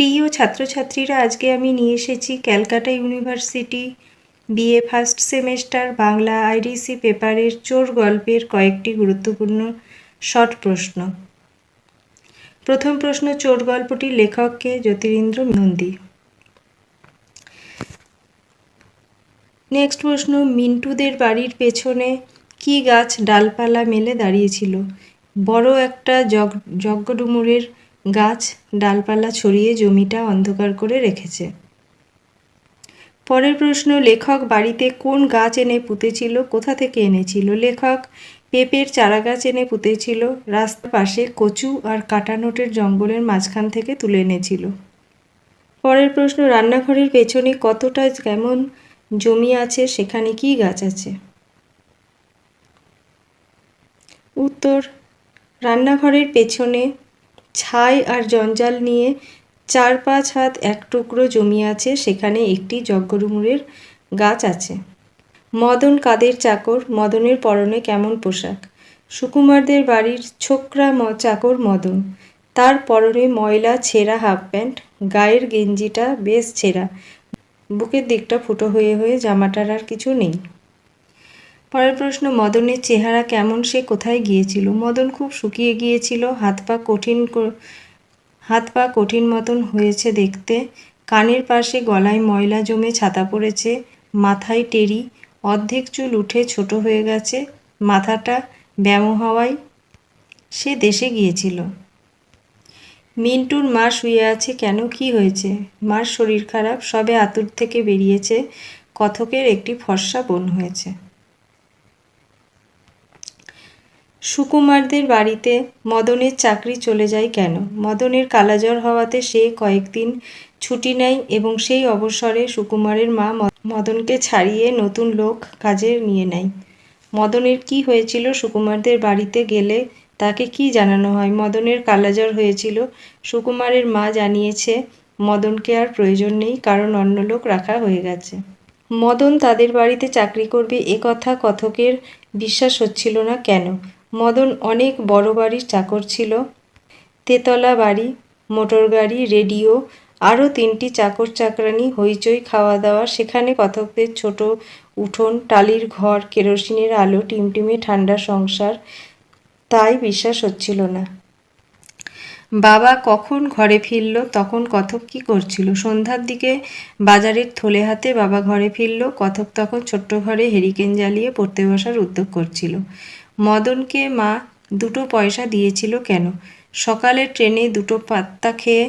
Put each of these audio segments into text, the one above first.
প্রিয় ছাত্রছাত্রীরা, আজকে আমি নিয়ে এসেছি Calcutta university BA first semester Bangla IDC পেপারের চোর গল্পের কয়েকটি গুরুত্বপূর্ণ শর্ট প্রশ্ন। প্রথম প্রশ্ন, চোর গল্পটির লেখককে জ্যোতিরিন্দ্র নন্দী। নেক্সট প্রশ্ন, মিন্টুদের বাড়ির পেছনে কি গাছ ডালপালা মেলে দাঁড়িয়েছিল? বড় একটা জগ যজ্ঞডুমুরের গাছ, ডালপালা ছড়িয়ে জমিটা অন্ধকার করে রেখেছে। পরের প্রশ্ন, লেখক বাড়িতে কোন গাছ এনে পুঁতেছিল, কোথা থেকে এনেছিল? লেখক, পেঁপের চারা গাছ এনে পুঁতেছিল, রাস্তার পাশে কচু আর কাটানোটের জঙ্গলের মাঝখান থেকে তুলে এনেছিল। পরের প্রশ্ন, রান্নাঘরের পেছনে কতটা কেমন জমি আছে, সেখানে কি গাছ আছে? উত্তর, রান্নাঘরের পেছনে ছাই আর জঞ্জাল নিয়ে চার পাঁচ হাত এক টুকরো জমি আছে, সেখানে একটি যজ্ঞডুমুরের গাছ আছে। মদন কাদের চাকর, মদনের পরনে কেমন পোশাক? সুকুমারদের বাড়ির ছোকরা ম, চাকর মদন। তার পরনে ময়লা ছেঁড়া হাফ প্যান্ট, গায়ের গেঞ্জিটা বেশ ছেঁড়া। বুকের দিকটা ফুটো হয়ে হয়ে জামাটার আর কিছু নেই। পরের প্রশ্ন, মদনের চেহারা কেমন? সে কোথায় গিয়েছিল? মদন খুব শুকিয়ে গিয়েছিল। হাত পা কঠিন হাত পা কঠিন মতন হয়েছে দেখতে। কানের পাশে গলায় ময়লা জমে ছাতা পড়েছে। মাথায় টেরি। অর্ধেক চুল উঠে ছোট হয়ে গেছে। মাথাটা ব্যাম হওয়ায় সে দেশে গিয়েছিল। মিন্টুর মা শুয়ে আছে কেন? কি হয়েছে? মার শরীর খারাপ, সবে আতুর থেকে বেরিয়েছে। কথকের একটি ফর্সা বোন হয়েছে। সুকুমারদের বাড়িতে মদনের চাকরি চলে যায় কেন? মদনের কালাজ্বর হওয়াতে সে কয়েকদিন ছুটি নেয় এবং সেই অবসরে সুকুমারের মা মদনকে ছাড়িয়ে নতুন লোক কাজে নিয়ে নেয়। মদনের কি হয়েছিল? সুকুমারদের বাড়িতে গেলে তাকে কি জানানো হয়? মদনের কালাজ্বর হয়েছিল। সুকুমারের মা জানিয়েছে, মদনকে আর প্রয়োজন নেই, কারণ অন্য লোক রাখা হয়ে গেছে। মদন তাদের বাড়িতে চাকরি করবে, এ কথা কথকের বিশ্বাস হচ্ছিল না কেন? মদন অনেক বড় বাড়ির চাকর ছিল। তেতলা বাড়ি, মোটর গাড়ি, রেডিও, আরও তিনটি চাকর চাকরানি হইচই খাওয়া দাওয়া, সেখানে কথকদের ছোট উঠোন, টালির ঘর, কেরোসিনের আলো, টিমটিমে ঠান্ডা সংসার, তাই বিশ্বাস হচ্ছিল না। বাবা কখন ঘরে ফিরল, তখন কথক কি করছিল? সন্ধ্যার দিকে বাজারের থলে হাতে বাবা ঘরে ফিরল, কথক তখন ছোট্ট ঘরে হেরিকেন জ্বালিয়ে পড়তে বসার উদ্যোগ করছিল। মদনকে মা দুটো পয়সা দিয়েছিল কেন? সকালে ট্রেনে দুটো পাত্তা খেয়ে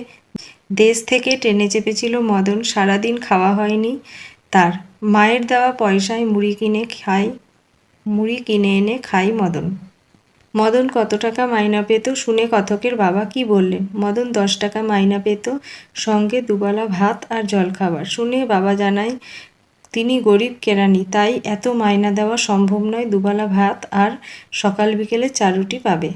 দেশ থেকে ট্রেনে চেপেছিল মদন। সারাদিন খাওয়া হয়নি তার। মায়ের দেওয়া পয়সায় মুড়ি কিনে খায়, মুড়ি কিনে এনে খাই মদন। মদন কত টাকা মাইনা পেত শুনে কথকের বাবা কি বললেন? মদন দশ টাকা মাইনা পেত, সঙ্গে দুবেলা ভাত আর জলখাবার। শুনে বাবা জানায় তিনি গরিব কেরানি তাই এত মাইনা দেওয়া সম্ভব নয় দুবেলা ভাত আর সকাল বিকেলে চারুটি পাবে।